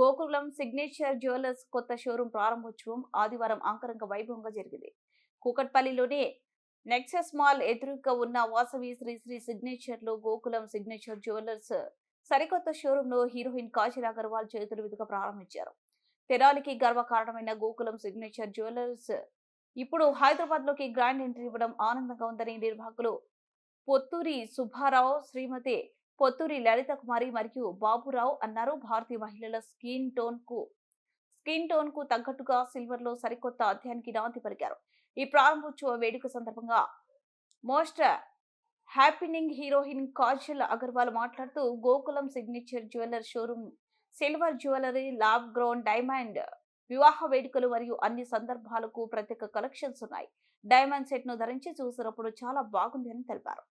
Gokulam signature jewellers కొత్త showroom ప్రారంభోత్సవం ఆదివారం అంగరంగ వైభవంగా జరిగింది. కూకట్పల్లిలోనే నెక్సెస్ మాల్ ఎదురుగా ఉన్న వాసవి శ్రీ శ్రీ సిగ్నేచర్లో గోకులం సిగ్నేచర్ జ్యువెలర్స్ సరికొత్త షోరూంలో హీరోయిన్ కాజల్ అగర్వాల్ చేతుల విధుగా ప్రారంభించారు. తెరాలికి గర్వకారణమైన గోకులం సిగ్నేచర్ జ్యువెలర్స్ ఇప్పుడు హైదరాబాద్లోకి గ్రాండ్ ఎంట్రీ ఇవ్వడం ఆనందంగా ఉందని నిర్వాహకులు పొత్తూరి సుబ్బారావు శ్రీమతి పొత్తూరి లలిత కుమారి మరియు బాబురావు అన్నారు. భారతీయ మహిళల స్కిన్ టోన్కు స్కిన్ టోన్కు తగ్గట్టుగా సిల్వర్లో సరికొత్త అధ్యాయానికి నాంది పలికారు. ఈ ప్రారంభోత్సవ వేడుక సందర్భంగా most happening heroine Kajal Aggarwal మాట్లాడుతూ Gokulam signature jeweller showroom silver jewellery lab grown diamond వివాహ వేడుకలు మరియు అన్ని సందర్భాలకు ప్రత్యేక కలెక్షన్స్ ఉన్నాయి. డైమండ్ సెట్ను ధరించి చూసినప్పుడు చాలా బాగుంది అని తెలిపారు.